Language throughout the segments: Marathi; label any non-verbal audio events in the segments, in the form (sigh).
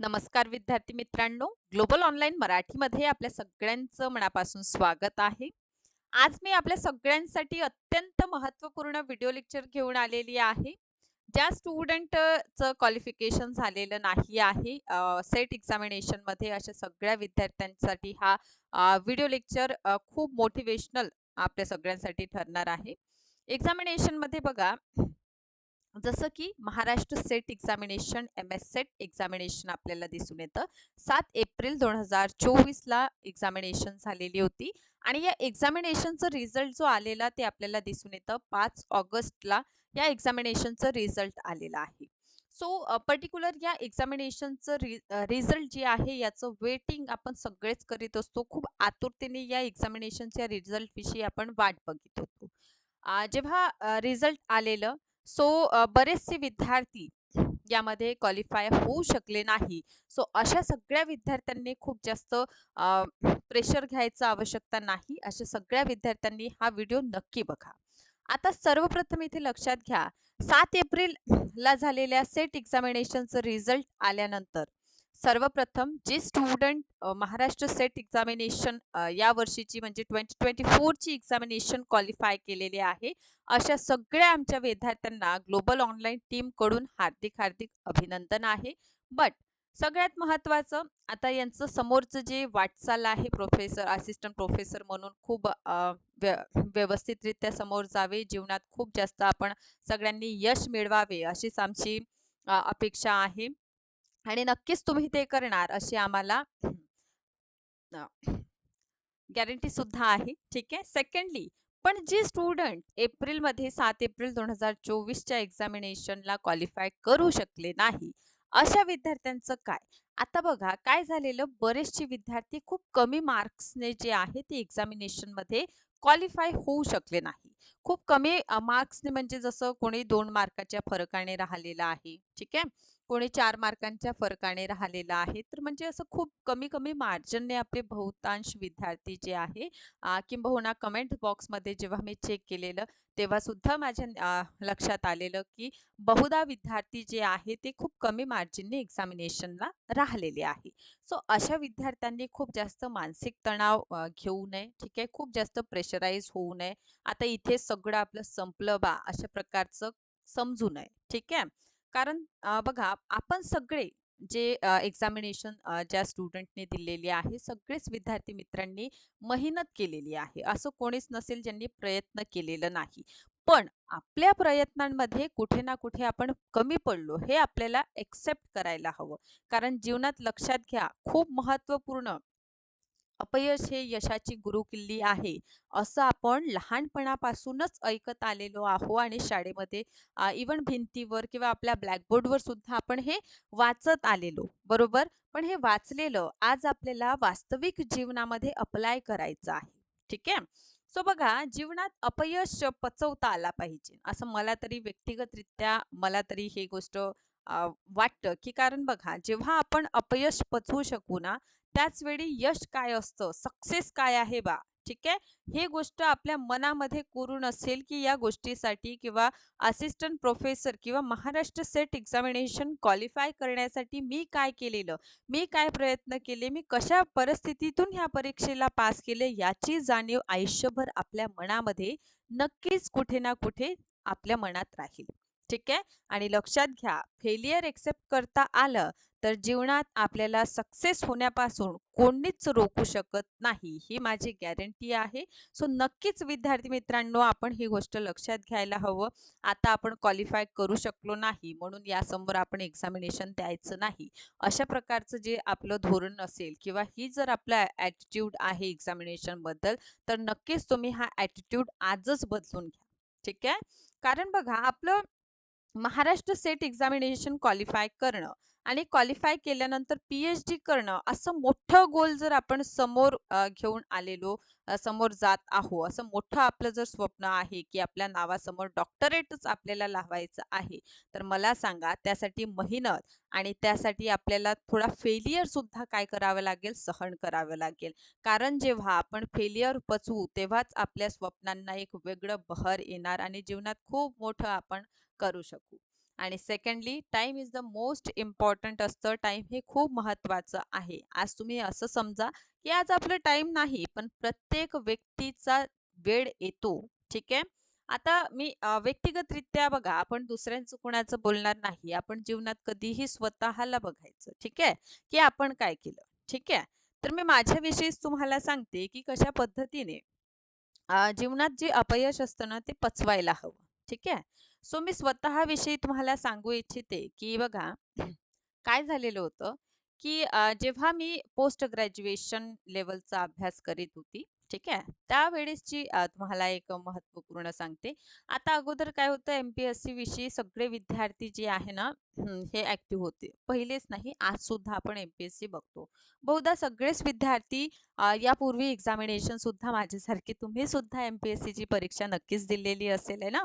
नमस्कार विद्यार्थी मित्रांनो. ग्लोबल ऑनलाईन मराठीमध्ये आपल्या सगळ्यांचं मनापासून स्वागत आहे. आज मी आपल्या सगळ्यांसाठी अत्यंत महत्त्वपूर्ण व्हिडिओ लेक्चर घेऊन आलेली आहे. ज्या स्टुडंटचं क्वालिफिकेशन झालेलं नाही आहे सेट एक्झामिनेशनमध्ये अशा सगळ्या विद्यार्थ्यांसाठी हा व्हिडिओ लेक्चर खूप मोटिवेशनल आपल्या सगळ्यांसाठी ठरणार आहे. एक्झामिनेशनमध्ये बघा जसं की Maharashtra SET examination M S SET examination आपल्याला दिसून येतं. सात एप्रिल दोन हजार चोवीसला एक्झामिनेशन झालेली होती. आणि या एक्झामिनेशनचा रिझल्ट जो आलेला ते आपल्याला दिसून येतं. पाच ऑगस्टला या एक्झामिनेशनचा रिझल्ट आलेला आहे. सो पर्टिक्युलर या एक्झामिनेशनचं रिझल्ट जे आहे याचं वेटिंग आपण सगळेच करीत असतो. खूप आतुरतेने या एक्झामिनेशनच्या रिझल्टविषयी आपण वाट बघित होतो. जेव्हा रिझल्ट आलेलं सो बरेचसे विद्यार्थी यामध्ये क्वालिफाय होऊ शकले नाही. सो अशा सगळ्या विद्यार्थ्यांनी खूप जास्त प्रेशर घ्यायचं आवश्यकता नाही. अशा सगळ्या विद्यार्थ्यांनी हा व्हिडिओ नक्की बघा. आता सर्वप्रथम इथे लक्षात घ्या. सात एप्रिल ला झालेल्या सेट एक्झामिनेशनचं रिझल्ट आल्यानंतर सर्वप्रथम जे स्टुडंट महाराष्ट्र सेट एक्झामिनेशन या वर्षीची म्हणजे ट्वेंटी ट्वेंटी फोरची एक्झामिनेशन क्वालिफाय केलेले आहे. अशा सगळ्या आमच्या विद्यार्थ्यांना ग्लोबल ऑनलाईन टीमकडून हार्दिक हार्दिक अभिनंदन आहे. बट सगळ्यात महत्वाचं आता यांचं समोरचं जे वाटचाल आहे प्रोफेसर असिस्टंट प्रोफेसर म्हणून खूप व्यवस्थितरित्या समोर जावे. जीवनात खूप जास्त आपण सगळ्यांनी यश मिळवावे अशीच आमची अपेक्षा आहे. आणि नक्कीच तुम्ही ते करणार अशी आम्हाला गॅरंटी सुद्धा आहे. ठीक आहे? सेकंडली पण जे स्टुडंट एप्रिलमध्ये सात एप्रिल दोन हजार चोवीसच्या एक्झामिनेशनला क्वालिफाय करू शकले नाही अशा विद्यार्थ्यांचं काय? आता बघा काय झालेलं? बरेचसे विद्यार्थी खूप कमी मार्क्सने जे आहे ते एक्झामिनेशनमध्ये क्वालिफाय होऊ शकले नाही. खूप कमी मार्क्सने म्हणजे जसं कोणी दोन मार्काच्या फरकाने राहिलेला आहे. ठीक आहे? कोणी चार मार्कांच्या फरकाने राहिलेला आहे. तर म्हणजे असं खूप कमी कमी मार्जिनने आपले बहुतांश विद्यार्थी जे आहे किंबहुना हो कमेंट बॉक्समध्ये जेव्हा मी चेक केलेलं तेव्हा सुद्धा माझ्या लक्षात आलेलं की बहुधा विद्यार्थी जे आहे ते खूप कमी मार्जिनने एक्झामिनेशनला राहिलेले आहे. सो अशा विद्यार्थ्यांनी खूप जास्त मानसिक तणाव घेऊ नये ठीक आहे? खूप जास्त प्रेशराईज होऊ नये. आता इथे सगळं आपलं संपलं बा अशा प्रकारचं समजू नये ठीक आहे? कारण बघा आपण सगळे जे एक्झामिनेशन ज्या स्टुडंटने दिलेली आहे सगळेच विद्यार्थी मित्रांनी मेहनत केलेली आहे. असं कोणीच नसेल ज्यांनी प्रयत्न केलेलं नाही. पण आपल्या प्रयत्नांमध्ये कुठे ना कुठे आपण कमी पडलो हे आपल्याला एक्सेप्ट करायला हवं. कारण जीवनात लक्षात घ्या खूप महत्त्वपूर्ण अपयश हे यशाची गुरुकिल्ली आहे असं आपण लहानपणापासूनच ऐकत आलेलो आहो आणि शाळेमध्ये इवन भिंतीवर किंवा आपल्या ब्लॅकबोर्डवर सुद्धा आपण हे वाचत आलेलो बरोबर? पण हे वाचलेलं आज आपल्याला वास्तविक जीवनामध्ये अप्लाय करायचं आहे ठीक आहे? सो बघा जीवनात अपयश पचवता आला पाहिजे असं मला तरी व्यक्तिगतरित्या मला तरी हे गोष्ट वाटतं की कारण बघा जेव्हा आपण अपयश पचवू शकू ना त्याच वेळी यश काय असतं? सक्सेस काय आहे बा? ठीक? आहे हे गोष्ट आपल्या मनामध्ये कोरून असेल की या गोष्टीसाठी किंवा असिस्टंट प्रोफेसर किंवा महाराष्ट्र सेट एक्झामिनेशन क्वालिफाय करण्यासाठी मी काय केलेलं? मी काय प्रयत्न केले? मी कशा परिस्थितीतून ह्या परीक्षेला पास केले? याची जाणीव आयुष्यभर आपल्या मनामध्ये नक्कीच कुठे ना कुठे आपल्या मनात राहील. ठीक? आहे आणि लक्षात घ्या फेलियर एक्सेप्ट करता आलं तर जीवनात आपल्याला सक्सेस होण्यापासून कोणीच रोखू शकत नाही ही माझी गॅरंटी आहे. सो नक्कीच विद्यार्थी मित्रांनो आपण ही गोष्ट लक्षात घ्यायला हवं. आता आपण क्वालिफाय करू शकलो नाही म्हणून यासमोर आपण एक्झामिनेशन द्यायचं नाही. अशा प्रकारचं जे आपलं धोरण असेल किंवा ही जर आपला ॲटिट्यूड आहे एक्झामिनेशनबद्दल तर नक्कीच तुम्ही हा ॲटिट्यूड आजच बदलून घ्या. ठीक आहे? कारण बघा आपलं महाराष्ट्र सेट एक्झामिनेशन क्वालिफाय करणं आणि क्वालिफाय केल्यानंतर पी एच डी करणं असं मोठं गोल जर आपण समोर घेऊन आलेलो समोर जात आहो असं मोठं आपलं जर स्वप्न आहे की आपल्या नावासमोर डॉक्टरेटच आपल्याला लावायचं आहे तर मला सांगा त्यासाठी मेहनत आणि त्यासाठी आपल्याला थोडा फेलियर सुद्धा काय करावं लागेल? सहन करावं लागेल. कारण जेव्हा आपण फेलियर पचवू तेव्हाच आपल्या स्वप्नांना एक वेगळं बहर येणार आणि जीवनात खूप मोठं आपण करू शकू. आणि secondly time is the most important असतं. टाइम हे खूप महत्वाचं आहे. आज तुम्ही असं समजा की आज आपलं टाईम नाही पण प्रत्येक व्यक्तीचा वेळ येतो. ठीक आहे? आता मी व्यक्तिगतरित्या बघा आपण दुसऱ्यांचं कुणाचं बोलणार नाही. आपण जीवनात कधीही स्वतःला बघायचं. ठीक आहे? की आपण काय केलं? ठीक आहे? तर मी माझ्याविषयीच तुम्हाला सांगते की कशा पद्धतीने जीवनात जे अपयश असतं ना ते पचवायला हवं. ठीक आहे. सो मी स्वतःविषयी तुम्हाला सांगू इच्छिते की बघा काय झालेलं होतं की जेव्हा मी पोस्ट ग्रॅज्युएशन लेवलचा अभ्यास करीत होती ठीक आहे त्यावेळेसची तुम्हाला एक महत्त्वपूर्ण सांगते. आता अगोदर काय होतं एम पी एस सी विषयी सगळे विद्यार्थी जे आहे ना हे ऍक्टिव्ह होते. पहिलेच नाही आज सुद्धा आपण एम पी एस सी बघतो. बहुधा सगळेच विद्यार्थी यापूर्वी एक्झामिनेशन सुद्धा माझ्यासारखी तुम्ही सुद्धा एम पी एस सीची परीक्षा नक्कीच दिलेली असेल आहे ना?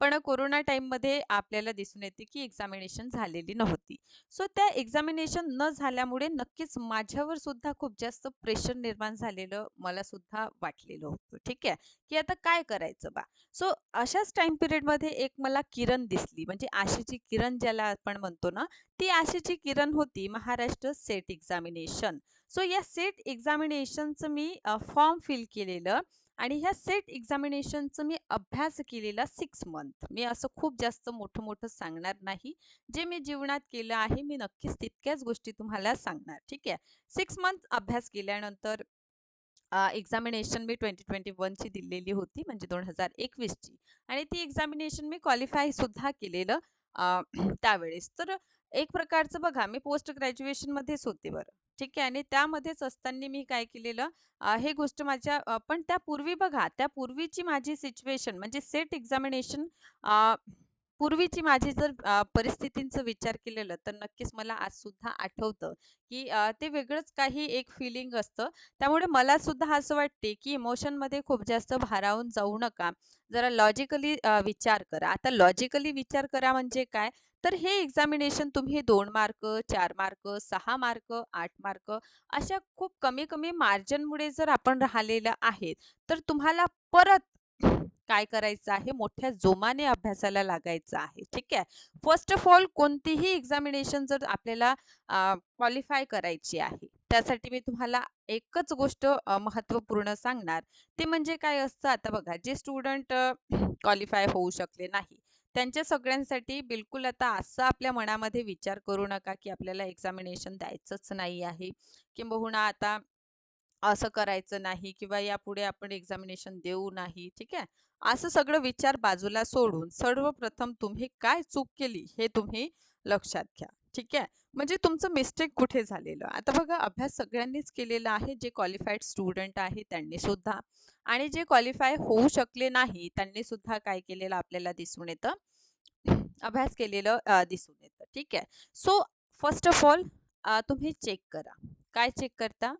पण कोरोना टाईममध्ये आपल्याला दिसून येते की एक्झामिनेशन झालेली नव्हती. सो त्या एक्झामिनेशन न झाल्यामुळे नक्कीच माझ्यावर सुद्धा खूप जास्त प्रेशर निर्माण झालेलं मला सुद्धा वाटलेलं होतं. ठीक आहे? की आता काय करायचं बा? सो अशाच टाइम पिरियडमध्ये एक मला किरण दिसली. म्हणजे आशेची किरण ज्याला आपण म्हणतो ना ती आशेची किरण होती महाराष्ट्र सेट एक्झामिनेशन. सो या सेट एक्झामिनेशनचं मी फॉर्म फिल केलेलं. आणि ह्या सेट एक्झामिनेशनचं मी अभ्यास केलेला सिक्स मंथ मी असं खूप जास्त मोठं मोठं सांगणार नाही. जे मी जीवनात केलं आहे मी नक्कीच तितक्याच गोष्टी तुम्हाला सांगणार. ठीक आहे? सिक्स मंथ अभ्यास केल्यानंतर एक्झामिनेशन मी ट्वेंटी ट्वेंटी वनची दिलेली होती म्हणजे दोन हजार एकवीसची. आणि ती एक्झामिनेशन मी क्वालिफाय सुद्धा केलेलं (clears throat) त्यावेळेस. तर एक प्रकारचं बघा मी पोस्ट ग्रॅज्युएशनमध्येच होते बरं. ठीक आहे. आणि त्यामध्येच असताना मी काय केलेलं अ, हे गोष्ट माझ्या अ, पण त्यापूर्वी बघा त्यापूर्वीची माझी सिच्युएशन म्हणजे सेट एक्झामिनेशन पूर्वीची माझी जर अ, परिस्थितींचा विचार केलेलं तर नक्कीच मला आज सुद्धा आठवतं की अ, ते वेगळंच काही एक फिलिंग असतं. त्यामुळे मला सुद्धा असं वाटते की इमोशनमध्ये खूप जास्त भारावून जाऊ नका. जरा लॉजिकली विचार करा. आता लॉजिकली विचार करा म्हणजे काय? तर हे एक्झामिनेशन तुम्ही दोन मार्क चार मार्क सहा मार्क आठ मार्क अशा खूप कमी कमी मार्जनमुळे जर आपण राहिलेलं आहेत तर तुम्हाला परत काय करायचं आहे? मोठ्या जोमाने अभ्यासाला लागायचं आहे. ठीक आहे? फर्स्ट ऑफ ऑल कोणतीही एक्झामिनेशन जर आपल्याला क्वालिफाय करायची आहे त्यासाठी मी तुम्हाला एकच गोष्ट महत्त्वपूर्ण सांगणार. ते म्हणजे काय असतं? आता बघा जे स्टुडंट क्वालिफाय होऊ शकले नाही त्यांच्या सगळ्यांसाठी बिलकुल आता असं आपल्या मनामध्ये विचार करू नका की आपल्याला एक्झामिनेशन द्यायचंच नाही आहे किंबहुना आता असं करायचं नाही किंवा यापुढे आपण एक्झामिनेशन देऊ नाही ठीक आहे? असं सगळं विचार बाजूला सोडून सर्वप्रथम तुम्ही काय चूक केली हे तुम्ही लक्षात घ्या. ठीक आहे? म्हणजे तुमचं मिस्टेक कुठे झालेलं? आता बघा अभ्यास सगळ्यांनीच केलेला आहे. जे क्वालिफाईड स्टुडंट आहे त्यांनी सुद्धा. आणि जे क्वालिफाय होऊ शकले नाही त्यांनी सुद्धा काय केलेलं आपल्याला दिसून येतं? अभ्यास केलेलं दिसून येतं. ठीक आहे? सो फर्स्ट ऑफ ऑल तुम्ही चेक करा. काय चेक करता?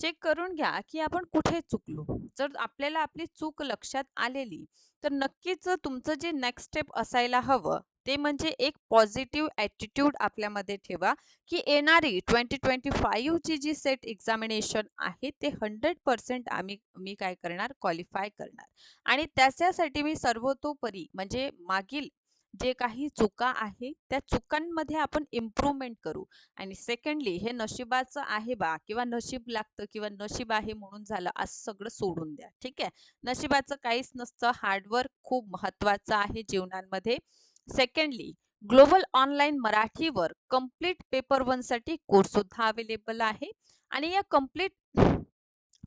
चेक करून घ्या की आपण कुठे चुकलो. जर आपल्याला आपली चूक लक्षात आलेली तर नक्कीच तुमचं जे नेक्स्ट स्टेप असायला हवं ते म्हणजे एक पॉझिटिव्ह ॲटिट्यूड आपल्यामध्ये ठेवा की येणारी ट्वेंटी ट्वेंटी फाईव्हची जी सेट एक्झामिनेशन आहे ते हंड्रेड पर्सेंट आम्ही मी काय करणार क्वालिफाय करणार. आणि त्याच्यासाठी मी सर्वतोपरी म्हणजे मागील जे काही चुका आहे त्या चुकांमध्ये आपण इम्प्रूव्हमेंट करू. आणि सेकंडली हे नशिबाचं आहे बा किंवा नशीब लागतं किंवा नशीब आहे म्हणून झालं असं सगळं सोडून द्या. ठीक आहे? नशिबाचं काहीच नसतं. हार्डवर्क खूप महत्वाचं आहे जीवनामध्ये. सेकंडली ग्लोबल ऑनलाईन मराठीवर कंप्लीट पेपर वनसाठी कोर्स सुद्धा अवेलेबल आहे. आणि या कंप्लीट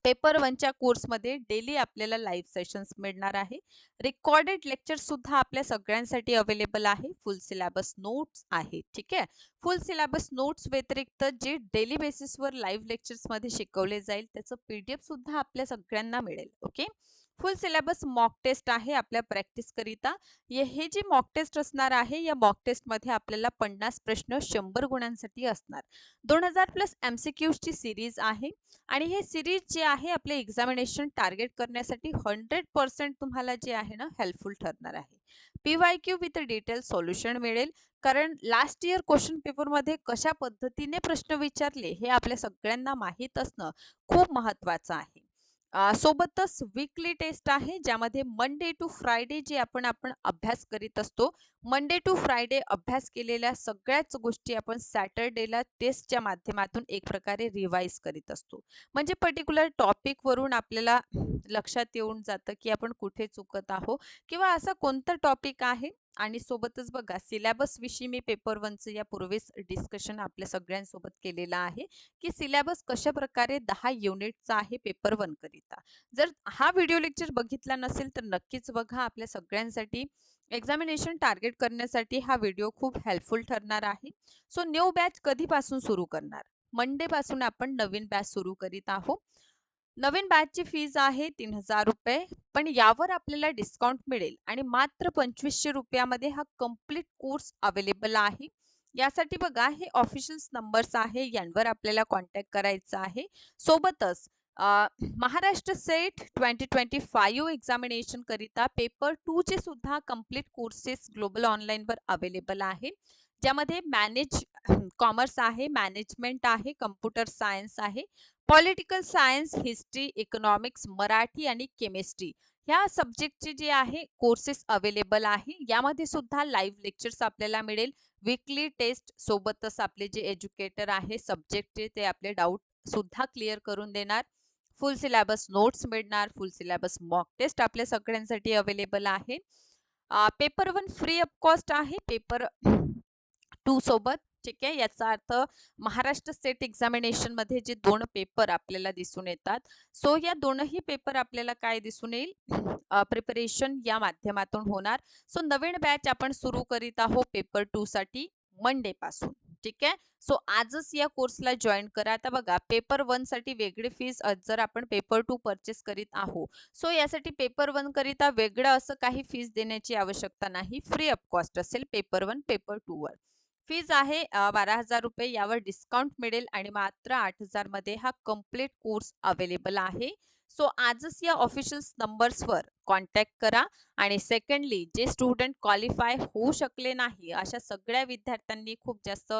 पेपर वनच्या कोर्समध्ये डेली आपल्याला लाईव्ह सेशन्स मिळणार आहे. रेकॉर्डेड लेक्चर सुद्धा आपल्या सगळ्यांसाठी अवेलेबल आहे. फुल सिलेबस नोट्स आहे. ठीक आहे? फुल सिलेबस नोट्स व्यतिरिक्त जे डेली बेसिसवर लाईव्ह लेक्चर्समध्ये शिकवले जाईल त्याचं पीडीएफ सुद्धा आपल्या सगळ्यांना मिळेल. Okay full syllabus mock test आहे आपल्या प्रॅक्टिस करिता. हे जे मॉक टेस्ट असणार आहे या मॉक टेस्टमध्ये आपल्याला पन्नास प्रश्न शंभर गुणांसाठी असणार. दोन हजार प्लस एम सी क्यूजची सिरीज आहे आणि हे सिरीज जे आहे आपले एक्झामिनेशन टार्गेट करण्यासाठी हंड्रेड पर्सेंट तुम्हाला जे आहे ना हेल्पफुल ठरणार आहे. P Y Q with detail solution मिळेल. कारण लास्ट इयर क्वेश्चन पेपरमध्ये कशा पद्धतीने प्रश्न विचारले हे आपल्या सगळ्यांना माहीत असणं खूप महत्त्वाचं आहे. सोबतच वीकली टेस्ट आहे ज्यामध्ये मंडे टू फ्रायडे जे आपण आपण अभ्यास करीत असतो. मंडे टू फ्रायडे अभ्यास केलेल्या सगळ्याच गोष्टी आपण सॅटरडेला टेस्टच्या माध्यमातून एक प्रकारे रिवाईज करीत असतो. म्हणजे पर्टिक्युलर टॉपिकवरून आपल्याला लक्षात येऊन जातं की आपण कुठे चुकत आहोत किंवा असा कोणता टॉपिक आहे आणि सोबतच बघा सिलेबस विषयी मी पेपर वनचं यापूर्वीच डिस्कशन आपल्या सगळ्यांसोबत केलेलं आहे की सिलेबस कशा प्रकारे दहा युनिटचा आहे पेपर वन करिता. जर हा व्हिडिओ लेक्चर बघितला नसेल तर नक्कीच बघा आपल्या सगळ्यांसाठी एक्झामिनेशन टार्गेट करण्यासाठी हा व्हिडिओ खूप हेल्पफुल ठरणार आहे. सो न्यू बॅच कधीपासून सुरू करणार? मंडे पासून आपण नवीन बॅच सुरू करीत आहोत. नवीन बॅचची फीज आहे तीन हजार रुपये पण यावर आपल्याला डिस्काउंट मिळेल. आणि मात्र पंचवीसशे रुपयामध्ये हा कंप्लीट कोर्स अवेलेबल आहे. यासाठी बघा हे ऑफिशियल्स नंबर्स आहे यांवर आपल्याला कॉन्टॅक्ट करायचा आहे. सोबतच Maharashtra SET twenty twenty five examination करिता पेपर टू चे सुद्धा कंप्लीट कोर्सेस ग्लोबल ऑनलाईनवर अवेलेबल आहे. ज्यामध्ये मॅनेज कॉमर्स आहे मॅनेजमेंट आहे कम्प्युटर सायन्स आहे. Political science history economics Marathi आणि केमिस्ट्री ह्या सब्जेक्टचे जे आहे कोर्सेस अवेलेबल आहे. यामध्ये सुद्धा लाईव्ह लेक्चर्स आपल्याला मिळेल. वीकली टेस्ट सोबतच आपले जे एज्युकेटर आहे सब्जेक्टचे ते आपले डाऊट सुद्धा क्लिअर करून देणार. फुल सिलेबस नोट्स मिळणार. फुल सिलेबस मॉक टेस्ट आपल्या सगळ्यांसाठी अवेलेबल आहे. Paper one free of cost आहे. पेपर टू सोबत ठीक आहे? याचा अर्थ महाराष्ट्र स्टेट एक्झामिनेशनमध्ये जे दोन पेपर आपल्याला दिसून येतात सो या दोनही पेपर आपल्याला काय दिसून येईल? प्रिपरेशन या माध्यमातून होणार. सो नवीन बॅच आपण सुरू करीत आहोत पेपर टू साठी मंडे पासून ठीक आहे? सो आजच या कोर्सला जॉईन करा. आता बघा पेपर वनसाठी वेगळी फीज जर आपण पेपर टू परचेस करीत आहोत सो यासाठी पेपर वन करिता वेगळं असं काही फीज देण्याची आवश्यकता नाही. फ्री ऑफ कॉस्ट असेल पेपर वन पेपर टू वर. फीज आहे बारा हजार रुपये यावर डिस्काउंट मिळेल आणि मात्र आठ हजारमध्ये हा कंप्लीट कोर्स अवेलेबल आहे. सो आजच या ऑफिशियल नंबर्सवर कॉन्टॅक्ट करा आणि सेकंडली जे स्टुडंट क्वालिफाय होऊ शकले नाही अशा सगळ्या विद्यार्थ्यांनी खूप जास्त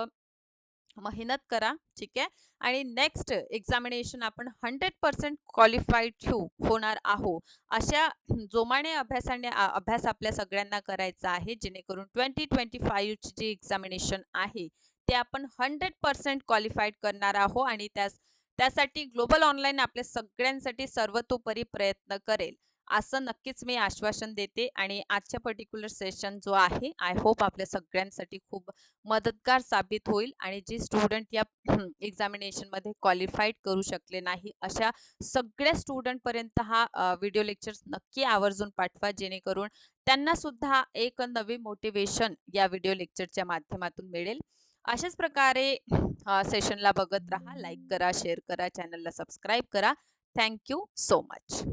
मेहनत करा ठीक आहे? आणि नेक्स्ट एक्झामिनेशन आपण हंड्रेड पर्सेंट क्वालिफाईड ठेवू होणार आहो अशा जोमाने अभ्यासाने अभ्यास आपल्या सगळ्यांना करायचा आहे जेणेकरून ट्वेंटी ट्वेंटी फाईव्हची जी एक्झामिनेशन आहे ते आपण हंड्रेड पर्सेंट क्वालिफाईड करणार आहोत आणि त्यास त्यासाठी ग्लोबल ऑनलाईन आपल्या सगळ्यांसाठी सर्वतोपरी प्रयत्न करेल. असं नक्कीच मी आश्वासन देते आणि आजच्या पर्टिक्युलर सेशन जो आहे आय होप आपल्या सगळ्यांसाठी खूप मदतगार साबित होईल आणि जे स्टुडंट या (clears throat) एक्झामिनेशनमध्ये क्वालिफाईड करू शकले नाही अशा सगळ्या स्टुडंटपर्यंत हा व्हिडिओ लेक्चर नक्की आवर्जून पाठवा जेणेकरून त्यांना सुद्धा एक नवी मोटिवेशन या व्हिडिओ लेक्चरच्या माध्यमातून मिळेल. अशाच प्रकारे सेशनला बघत राहा लाईक करा शेअर करा चॅनलला सबस्क्राईब करा. Thank you so much